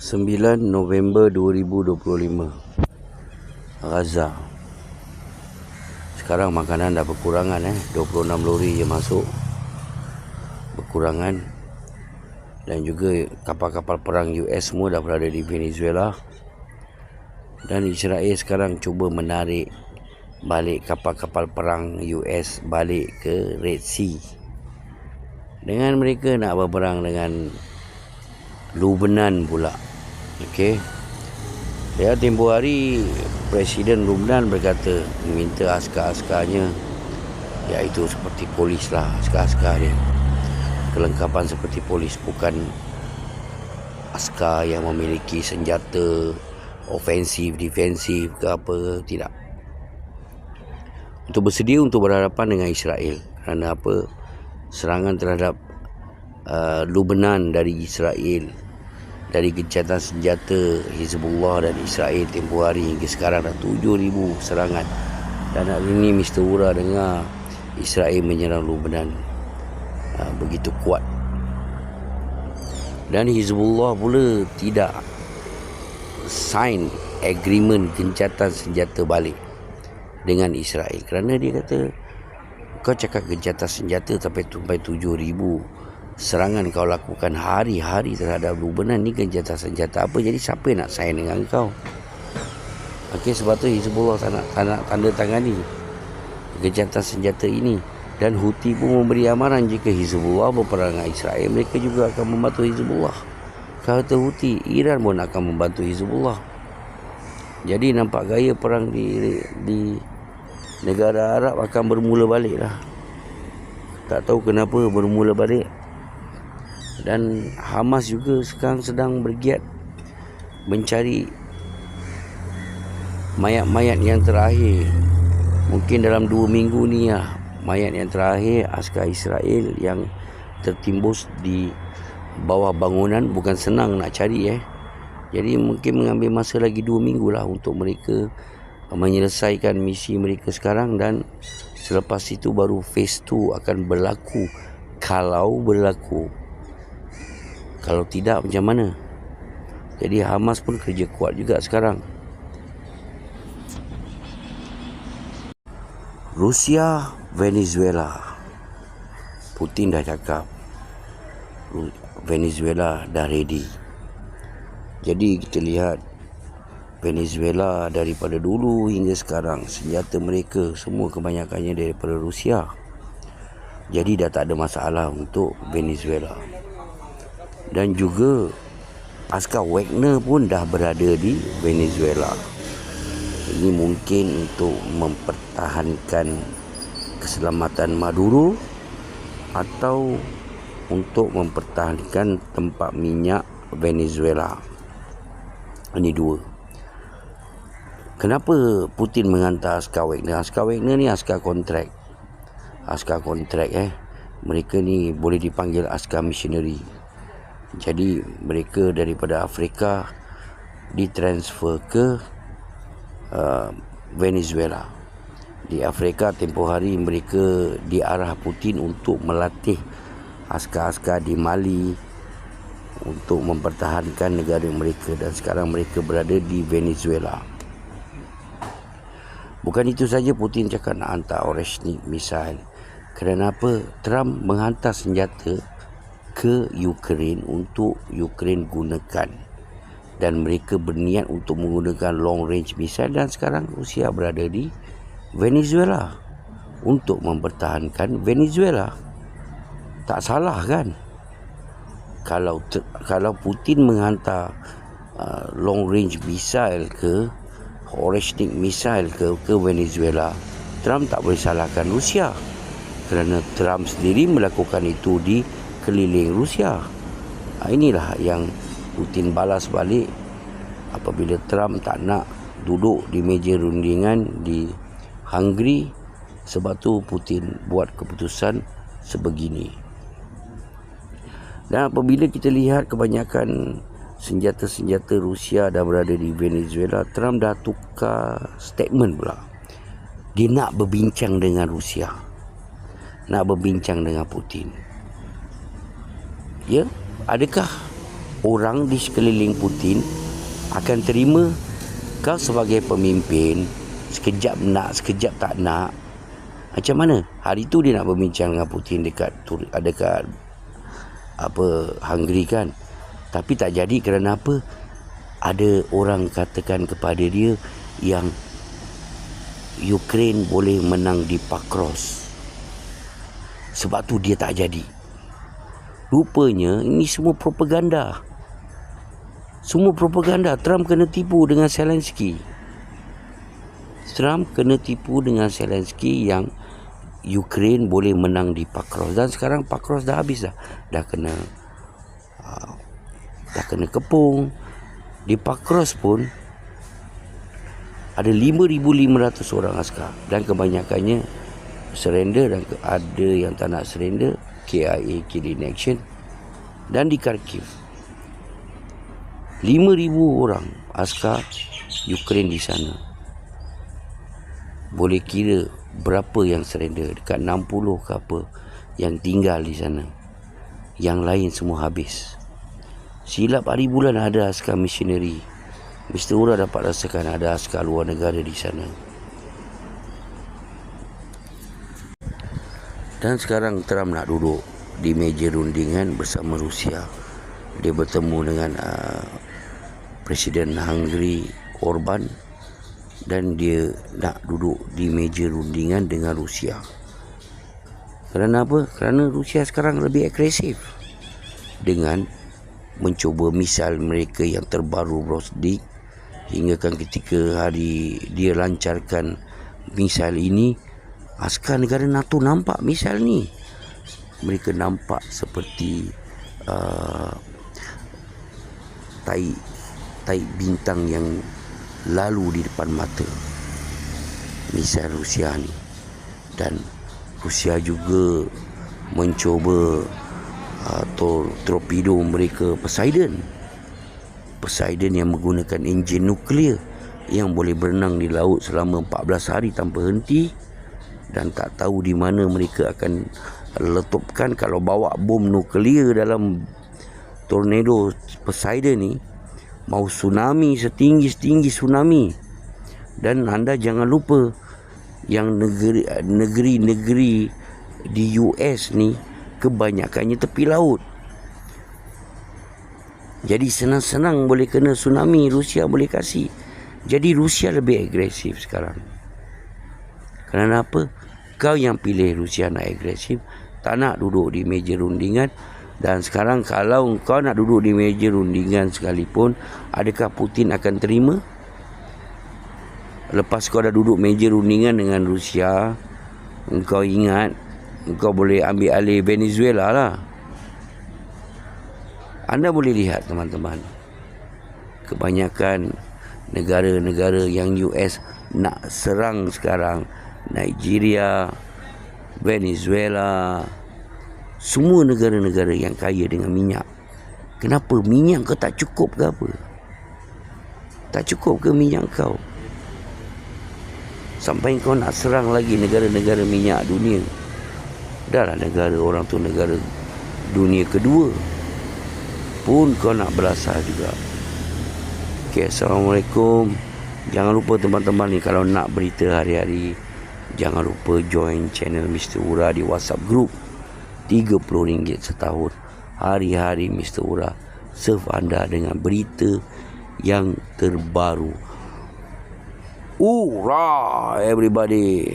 9 November 2025 Gaza. Sekarang makanan dah berkurangan eh. 26 lori je masuk. Berkurangan. Dan juga kapal-kapal perang US semua dah berada di Venezuela. Dan Israel sekarang cuba menarik Balik kapal-kapal perang US balik ke Red Sea. Dengan mereka nak berperang dengan Lubnan pula Okey. Ya tempoh hari Presiden Lubnan berkata meminta askar-askarnya iaitu seperti polis lah askar-askar dia. Kelengkapan seperti polis bukan askar yang memiliki senjata ofensif, defensif ke apa tidak. Untuk bersedia untuk berhadapan dengan Israel kerana apa? Serangan terhadap uh, Lubnan dari Israel dari gencatan senjata Hizbullah dan Israel tempoh hari hingga sekarang dah 7,000 serangan. Dan hari ini Mr. Ura dengar Israel menyerang Lubnan ha, begitu kuat. Dan Hizbullah pula tidak sign agreement gencatan senjata balik dengan Israel. Kerana dia kata kau cakap gencatan senjata sampai sampai 7,000 serangan kau lakukan hari-hari terhadap Lubnan ni genjatan senjata apa? Jadi siapa yang nak sayang dengan kau? Okey sebab tu Hizbullah tak nak, tak nak tanda tangan ni genjatan senjata ini. Dan Houthi pun memberi amaran jika Hizbullah berperang dengan Israel mereka juga akan membantu Hizbullah. Kata Houthi Iran pun akan membantu Hizbullah. Jadi nampak gaya perang di di negara Arab akan bermula balik lah tak tahu kenapa bermula balik dan Hamas juga sekarang sedang bergiat mencari mayat-mayat yang terakhir. Mungkin dalam dua minggu ni lah mayat yang terakhir askar Israel yang tertimbus di bawah bangunan. Bukan senang nak cari eh. Jadi mungkin mengambil masa lagi dua minggu lah untuk mereka menyelesaikan misi mereka sekarang. Dan selepas itu baru phase 2 akan berlaku. Kalau berlaku kalau tidak macam mana? Jadi Hamas pun kerja kuat juga sekarang. Rusia, Venezuela. Putin dah cakap Venezuela dah ready. Jadi kita lihat Venezuela daripada dulu hingga sekarang senjata mereka semua kebanyakannya daripada Rusia. Jadi dah tak ada masalah untuk Venezuela dan juga askar Wagner pun dah berada di Venezuela. Ini mungkin untuk mempertahankan keselamatan Maduro atau untuk mempertahankan tempat minyak Venezuela. Ini dua. Kenapa Putin menghantar askar Wagner? Askar Wagner ni askar kontrak. Askar kontrak eh. Mereka ni boleh dipanggil askar missionary. Jadi mereka daripada Afrika ditransfer ke uh, Venezuela. Di Afrika tempoh hari mereka diarah Putin untuk melatih askar-askar di Mali untuk mempertahankan negara mereka dan sekarang mereka berada di Venezuela. Bukan itu saja Putin cakap nak hantar Oreshnik misil. Kerana apa? Trump menghantar senjata ke Ukraine untuk Ukraine gunakan. Dan mereka berniat untuk menggunakan long range missile dan sekarang Rusia berada di Venezuela untuk mempertahankan Venezuela. Tak salah kan? Kalau kalau Putin menghantar uh, long range missile ke Oreshnik missile ke ke Venezuela Trump tak boleh salahkan Rusia. Kerana Trump sendiri melakukan itu di keliling Rusia. Ha, inilah yang Putin balas balik apabila Trump tak nak duduk di meja rundingan di Hungary sebab tu Putin buat keputusan sebegini. Dan apabila kita lihat kebanyakan senjata-senjata Rusia dah berada di Venezuela, Trump dah tukar statement pula. Dia nak berbincang dengan Rusia. Nak berbincang dengan Putin. Ya, adakah orang di sekeliling Putin akan terima kau sebagai pemimpin sekejap nak sekejap tak nak? Macam mana? Hari tu dia nak berbincang dengan Putin dekat dekat apa Hungary kan? Tapi tak jadi kerana apa? Ada orang katakan kepada dia yang Ukraine boleh menang di Pakros. Sebab tu dia tak jadi rupanya ini semua propaganda. Semua propaganda. Trump kena tipu dengan Zelensky. Trump kena tipu dengan Zelensky yang Ukraine boleh menang di Pakros dan sekarang Pakros dah habis dah. Dah kena uh, dah kena kepung. Di Pakros pun ada 5,500 orang askar. Dan kebanyakannya surrender dan ada yang tak nak surrender KIA Kill in Action dan di Kharkiv. 5,000 orang askar Ukraine di sana. Boleh kira berapa yang surrender? Dekat 60 ke apa yang tinggal di sana. Yang lain semua habis. Silap hari bulan ada askar missionary. Mr. Ura dapat rasakan ada askar luar negara di sana dan sekarang Trump nak duduk di meja rundingan bersama Rusia dia bertemu dengan uh, Presiden Hungary Orban dan dia nak duduk di meja rundingan dengan Rusia. Kerana apa? Kerana Rusia sekarang lebih agresif dengan mencuba misal mereka yang terbaru Brosdik hingga kan ketika hari dia lancarkan misal ini askar negara NATO nampak misal ni. Mereka nampak seperti uh, tai tai bintang yang lalu di depan mata. Misal Rusia ni. Dan Rusia juga mencuba uh, torpedo mereka Poseidon. Poseidon yang menggunakan enjin nuklear yang boleh berenang di laut selama 14 hari tanpa henti dan tak tahu di mana mereka akan letupkan kalau bawa bom nuklear dalam tornado Poseidon ni mau tsunami setinggi-tinggi tsunami. Dan anda jangan lupa yang negeri negeri-negeri di US ni kebanyakannya tepi laut. Jadi senang-senang boleh kena tsunami Rusia boleh kasih. Jadi Rusia lebih agresif sekarang kerana apa kau yang pilih Rusia nak agresif tak nak duduk di meja rundingan dan sekarang kalau kau nak duduk di meja rundingan sekalipun, adakah Putin akan terima? Lepas kau dah duduk meja rundingan dengan Rusia, kau ingat kau boleh ambil alih Venezuela lah. Anda boleh lihat teman-teman. Kebanyakan negara-negara yang US nak serang sekarang. Nigeria, Venezuela, semua negara-negara yang kaya dengan minyak. Kenapa minyak kau tak cukup ke apa? Tak cukup ke minyak kau? Sampai kau nak serang lagi negara-negara minyak dunia. Dah lah negara orang tu negara dunia kedua pun kau nak belasah juga. Ok Assalamualaikum. Jangan lupa teman-teman ni kalau nak berita hari-hari jangan lupa join channel Mr. Ura di WhatsApp group RM30 setahun hari-hari Mr. Ura serve anda dengan berita yang terbaru Ura everybody